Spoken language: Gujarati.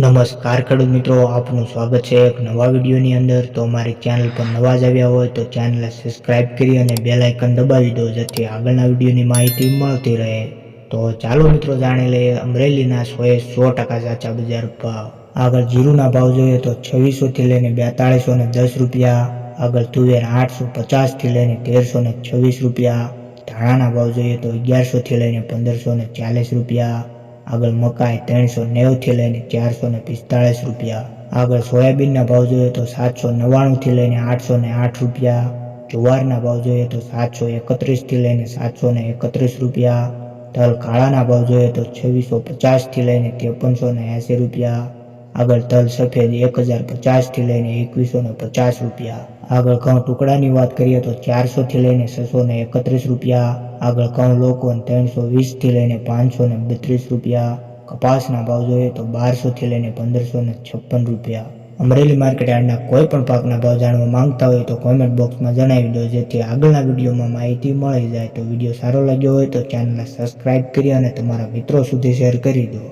નમસ્કાર ખેડૂત મિત્રો, આપનું સ્વાગત છે એક નવા વિડીયોની અંદર. તો અમારી ચેનલ પર નવા જ આવ્યા હોય તો ચેનલ સબસ્ક્રાઇબ કરી અને બેલ આઇકન દબાવી દો, જેથી આગળના વિડીયોની માહિતી મળતી રહે. તો ચાલો મિત્રો, જાણી લઈએ અમરેલીના સોએ સો ટકા સાચા બજાર ભાવ. આગળ જીરુના ભાવ જોઈએ તો છવ્વીસોથી લઈને બેતાળીસો ને દસ રૂપિયા. આગળ તુવેર આઠસો પચાસથી લઈને તેરસો ને છવ્વીસ રૂપિયા. ધાણાના ભાવ જોઈએ તો અગિયારસોથી લઈને પંદરસો ને ચાલીસ રૂપિયા. આગળ મકાઈ ત્રણસો નેવુંથી લઈને ચારસો ને પિસ્તાળીસ રૂપિયા. આગળ સોયાબીનના ભાવ જોઈએ તો સાતસો નવ્વાણુંથી લઈને આઠસો ને આઠ રૂપિયા. જુવારના ભાવ જોઈએ તો સાતસો એકત્રીસથી લઈને સાતસો ને એકત્રીસ રૂપિયા. તલ કાળાના ભાવ જોઈએ તો છવ્વીસો પચાસથી લઈને ત્રેપનસો ને એંસી રૂપિયા. આગળ તલ સફેદ એક હજાર પચાસથી લઈને એકવીસો ને પચાસ રૂપિયા. આગળ ઘઉં ટુકડાની વાત કરીએ તો ચારસોથી લઈને છસો ને એકત્રીસ રૂપિયા. આગળ ઘઉં લોકોન ત્રણસો વીસથી લઈને પાંચસો ને બત્રીસ રૂપિયા. કપાસના ભાવ જોઈએ તો બારસોથી લઈને પંદરસો ને છપ્પન રૂપિયા. અમરેલી માર્કેટ યાર્ડના કોઈ પણ પાકના ભાવ જાણવા માંગતા હોય તો કોમેન્ટ બોક્સમાં જણાવી દો, જેથી આગળના વિડીયોમાં માહિતી મળી જાય. તો વીડિયો સારો લાગ્યો હોય તો ચેનલને સબસ્ક્રાઇબ કરી અને તમારા મિત્રો સુધી શેર કરી દો.